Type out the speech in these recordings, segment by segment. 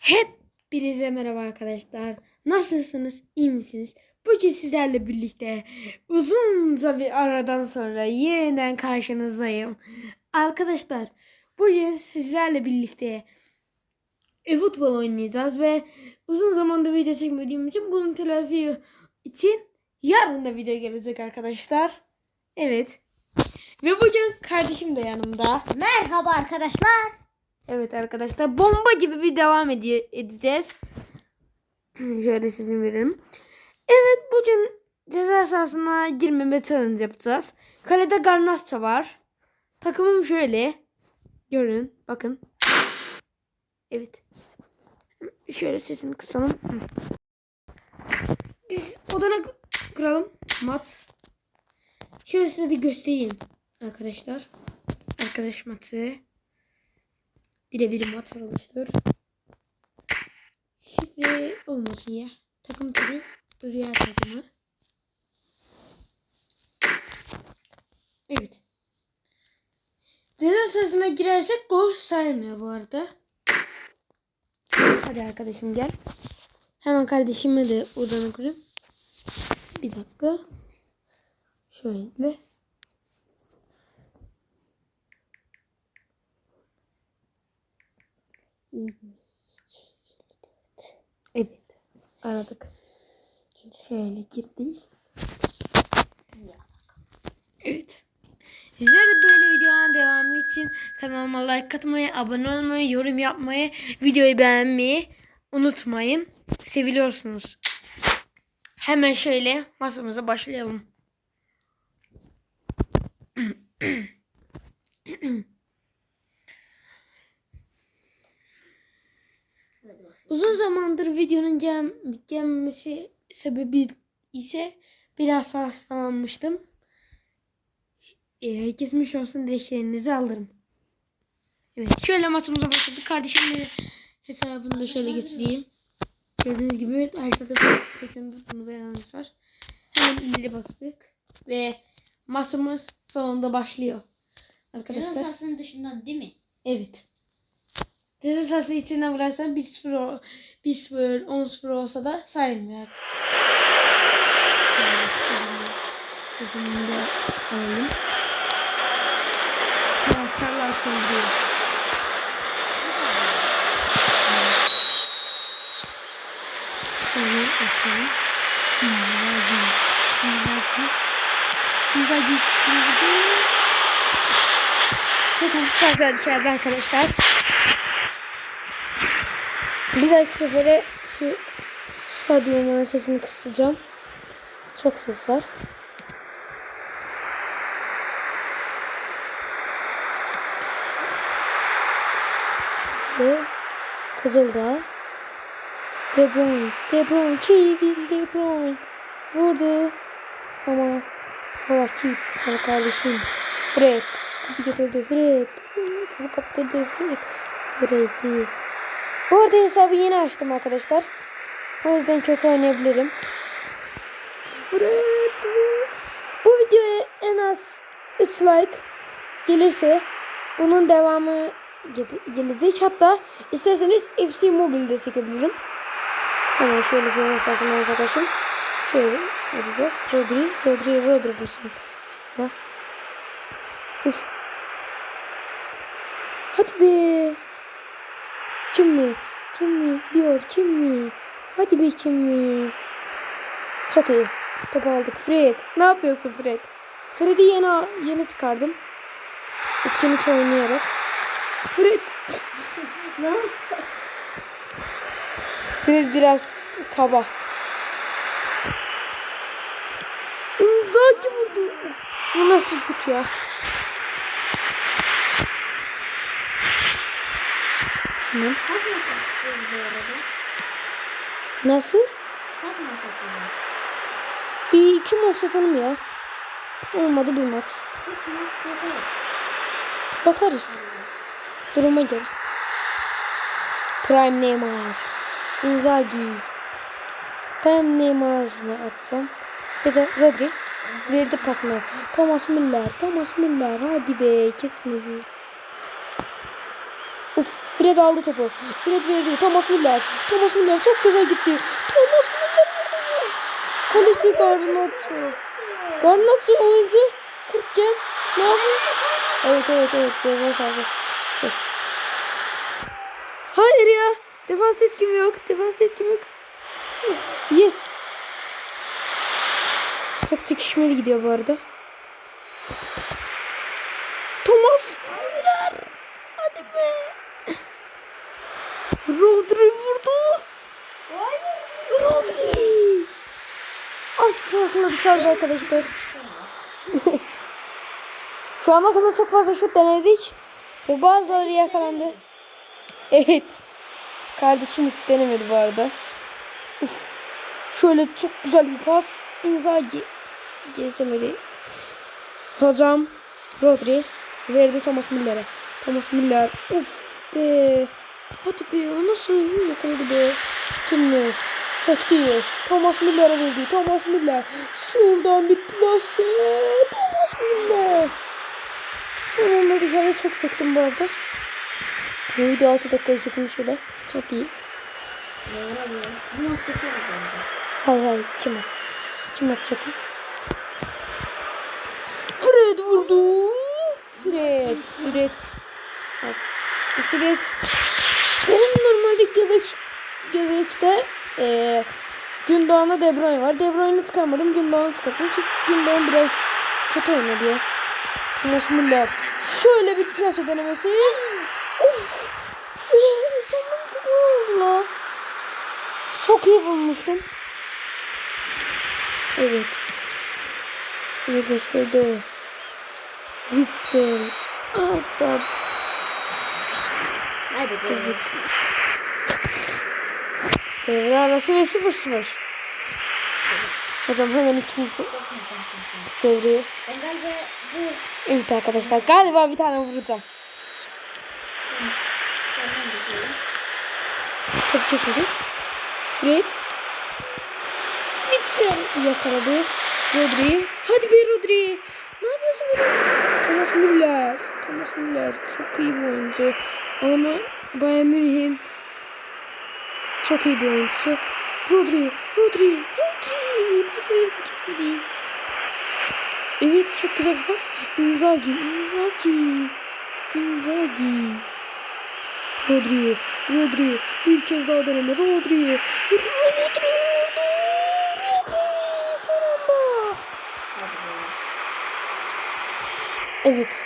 Hepinize merhaba arkadaşlar. Nasılsınız? İyi misiniz? Bugün sizlerle birlikte uzun bir aradan sonra yeniden karşınızdayım. Arkadaşlar bugün sizlerle birlikte e, futbol oynayacağız ve uzun zamandır video çekmediğim için bunun telafi için yarın da video gelecek arkadaşlar. Evet. Ve bugün kardeşim de yanımda. Merhaba arkadaşlar. Evet arkadaşlar bomba gibi bir devam ede- edeceğiz. Şöyle sizin verelim. Evet bugün ceza sahasına girmeme challenge yapacağız. Kalede Garnaçça var. Takımım şöyle. Görün bakın. Evet. Şöyle sesini kısalım. Biz odana kuralım. Mat. Şöyle size de göstereyim arkadaşlar. Arkadaş matı. Birebir mat oluştur. Şifre olmasın ya. Takım türü rüya takımı. Evet. Ceza sahasına girersek gol sayılmıyor bu arada. Hadi arkadaşım gel. Hemen kardeşime de odanı kurayım. Bir dakika. Şöyle. Evet. Aradık. Şöyle girdik. Evet. Sizler de böyle videoların devamı için kanalıma like atmayı, abone olmayı, yorum yapmayı, videoyu beğenmeyi unutmayın. Seviliyorsunuz. Hemen şöyle masamıza başlayalım. Uzun zamandır videonun gel gelmemesi sebebi ise biraz hastalanmıştım. Ee, geçmiş olsun dileklerinizi alırım. Evet şöyle masamıza başladık. Kardeşimin hesabını da şöyle getireyim. Gördüğünüz gibi Ayşe'de 84 bunu beğenmiş var. Hemen ileri bastık. Ve masamız sonunda başlıyor. Arkadaşlar. Ceza sahasının dışında değil mi? Evet. Ceza sahası içinden vurarsa 1-0 o- 1-0 10-0 olsa da sayılmıyor. De alalım. Taraftarla atıldı. Sonra aşağı. Muzagi. Muzagi. Muzagi çıktı. Çok hafif dışarıda arkadaşlar. Bir dahaki sefere şu stadyumun sesini kısacağım. Çok ses var. Ve Kızıldağ. De Bruyne. De Bruyne. Kevin De Bruyne. Vurdu. Ama rakip. Sana kardeşim. Fred. Topu getirdi Fred. Topu kaptırdı Fred. Brezilya. Bu arada hesabı yeni açtım arkadaşlar. O yüzden kötü oynayabilirim. Bu videoya en az 3 like gelirse bunun devamı ge- gelecek. Hatta isterseniz FC Mobile'de çekebilirim. Hemen şöyle bir hesabına arkadaşım. Şöyle yapacağız. Rodri, Rodri, Rodri bulsun. Ya. Uf. Hadi be. Kim mi? Kim mi? Gidiyor. Kim mi? Hadi be kim mi? Çok iyi. Topu aldık. Fred. Ne yapıyorsun Fred? Fred'i yeni, yeni çıkardım. İkini oynayarak. Fred. Ne? Fred biraz kaba. İnzaki vurdu. Bu nasıl şut ya? Arada? Nasıl? Kaç maç? Bir iki maç atalım ya. Olmadı bir maç. Bakarız. Duruma göre. Prime Neymar. Inzaghi. Prime Neymar'la atsam. Ya da Rodri. Verdi pasını. Thomas Müller. Thomas Müller. Hadi be. Kesmedi. Fred aldı topu. Fred verdi. Thomas Müller. Thomas Müller çok güzel gitti. Thomas Müller. Kaleci Garnacho. Garnacho oyuncu. Kurtken. Ne yapıyor? Evet evet evet. Ceza sahası. Şey. Hayır ya. Defans teskim yok. Defans teskim yok. Yes. Çok çekişmeli gidiyor bu arada. Thomas Müller. Hadi be. Rodri vurdu. Rodri. Az farklı dışarıda arkadaşlar. Şu ana kadar çok fazla şut denedik. Ve bazıları yakalandı. Evet. Kardeşim hiç denemedi bu arada. Uf. Şöyle çok güzel bir pas. Inzaghi. Geçemedi. Hocam Rodri verdi Thomas Müller'e. Thomas Müller. Uf be. Hadi be o nasıl yakaladı be. Kimle? Çok iyi. Thomas Müller'e verdi. Thomas Müller. Şuradan bir plase. Thomas Müller. Sonunda dışarıya çok sıktım bu arada. Video 6 dakika çekilmiş şöyle. Çok iyi. Bu maç. Kim at? Kim at çok iyi. Fred vurdu. Fred. Fred. Bak. Fred. Benim normalde göbek göbekte eee Gündoğan'la De Bruyne var. De Bruyne'i çıkarmadım. Gündoğan'ı çıkarttım. Çünkü Gündoğan biraz kötü oynadı Müller. Şöyle bir plase denemesi. Of. Ee, Canım çok iyi bulmuştum. Evet. Yaklaştırdı. Witzel. Hatta Hadi evet. Devre arası ve 0-0. Hocam hemen ikinci devreyi. Evet arkadaşlar galiba bir tane vuracağım. gidiyor. Top kesildi. Fred. Witzel yakaladı. Rodri. Hadi be Rodri. Ne yapıyorsun Rodri? Thomas Müller. Thomas Müller çok iyi bir oyuncu. Ama Bayern Münih'in çok iyi bir oyuncusu. Rodri. Rodri. Rodri. Pas verip gitmedi. Evet çok güzel bir pas. Inzaghi. Inzaghi. Inzaghi. Rodri, Rodri, bir kez daha deneme, Rodri, Rodri, Rodri. Evet.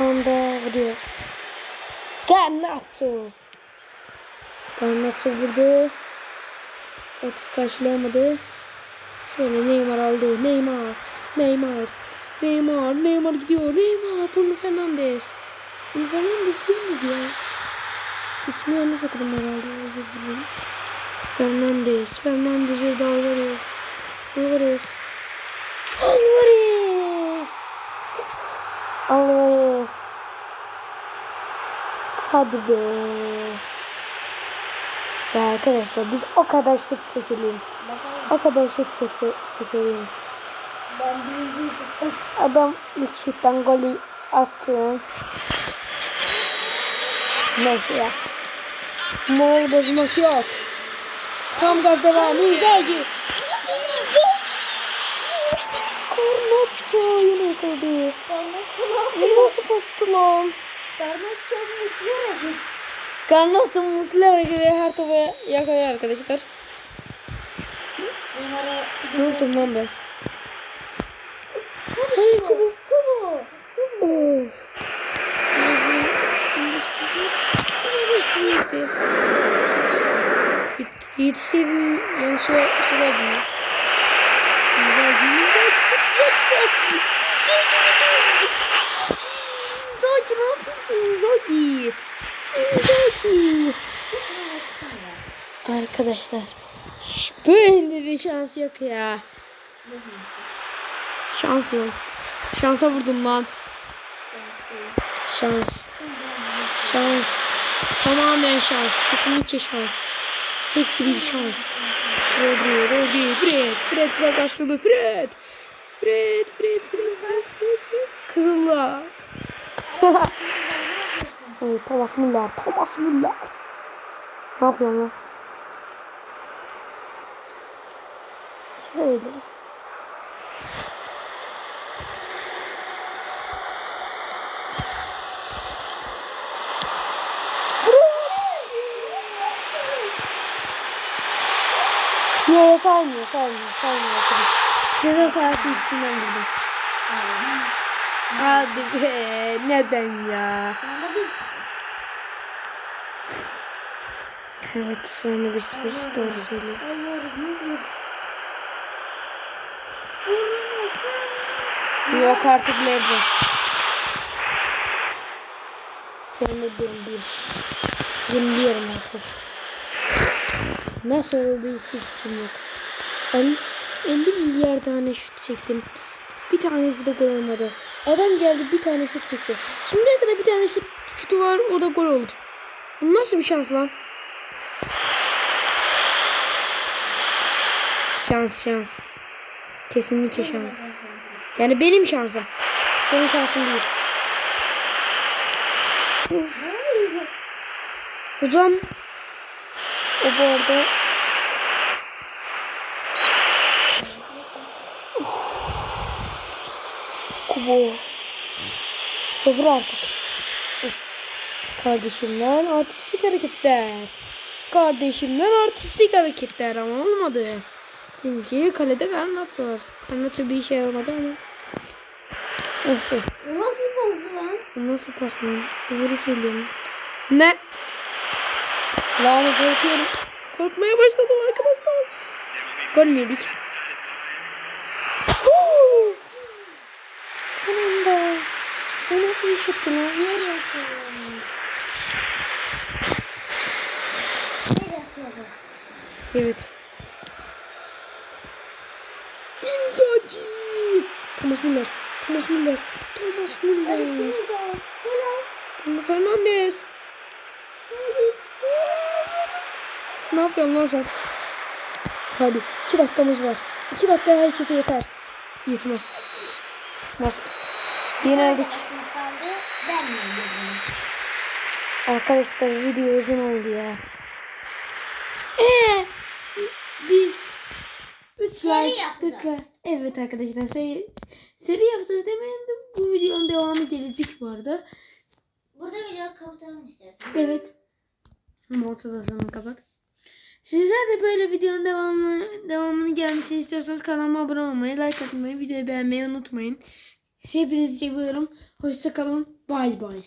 Anda vuruyor. Garnacho. Garnacho vurdu. 30 karşılayamadı. Şöyle Neymar aldı. Neymar. Neymar. Neymar. Neymar gidiyor. Neymar. Bruno Fernandes. Bruno Fernandes değil mi ya? İsmi yanlış okudum herhalde. Özür dilerim. Fernandes. Fernandes ve Alvarez. Alvarez. Alvarez. Alvarez. Hadi be. Ya arkadaşlar biz o kadar şut çekelim. O kadar şut çeke, çekelim. Ben birinci şuttan. Adam ilk şuttan golü atsın. Neyse ya. Mor bozmak yok. Tam gaz devam. Inzaghi. Cornaccio yine yakaladı. Garnatçı ne Bu yapıyor? nasıl pastı lan? Garnatçı Muslera. Garnaccio Muslera gibi her topu yakalıyor arkadaşlar. Ne yaptım lan ben? Hayır kubu. Kubu. Oh. Yetiştirdim yani şu şu? Güzel güzel Zaki ne yapıyorsun Zaki? Arkadaşlar böyle bir şans yok ya. Şans lan. Şansa vurdum lan. Şans. Şans. Tamamen şans. Kesinlikle şans. Hepsi bir şans. Rodri, Rodri, Fred. Fred uzaklaştırdı. Fred. Fred, Fred, Fred, Fred, Fred. Evet Thomas Müller. Thomas Müller. Ne yapıyorum lan? Şöyle. Yo saymıyor saymıyor saymıyor. Ceza sahası içinden vurdum. Hadi be neden ya? Sonra bir Evet sonra bir sıfır doğru söylüyor. Yok artık Lebron. Sonra ben bir. Yeniliyorum arkadaşlar. Nasıl oldu hiç fikrim yok. Ben 50 milyar tane şut çektim. Bir tanesi de gol olmadı. Adam geldi bir tane şut çekti. Şimdiye kadar bir tane şut, şutu var o da gol oldu. Bu nasıl bir şans lan? Şans şans. Kesinlikle şans. Yani benim şansım. Senin şansın değil. Hocam o bu arada Kubo. Öbür artık. Of. Kardeşimler artistik hareketler. Kardeşimler artistik hareketler ama olmadı. Çünkü kalede Karnat var. Karnat'a bir işe yaramadı ama. Neyse. O nasıl bozdu lan? Bu nasıl pas lan? Doğru söylüyorum. Ne? Lan korkuyorum. Korkmaya başladım arkadaşlar. Gol mü yedik? Sonunda. Bu nasıl bir şuttu lan? Nereye açıyorum? Nereye açıyorum? Evet. İmzacı. Thomas Müller. Thomas Müller. Thomas Müller. Bruno Fernandes. Ne yapıyorsun lan sen? Hadi. iki dakikamız var. İki dakika herkese yeter. Yetmez. Yetmez. Yenildik. Arkadaşlar video uzun oldu ya. Eee Seri yapacağız. Evet arkadaşlar seri, seri yapacağız demeyin de bu videonun devamı gelecek bu arada. Burada video kapatalım istersen. Evet. Motor kapat. Sizler de böyle videonun devamı, devamını gelmesini istiyorsanız kanalıma abone olmayı, like atmayı, videoyu beğenmeyi unutmayın. Hepinizi seviyorum. Hoşçakalın. Bay bay.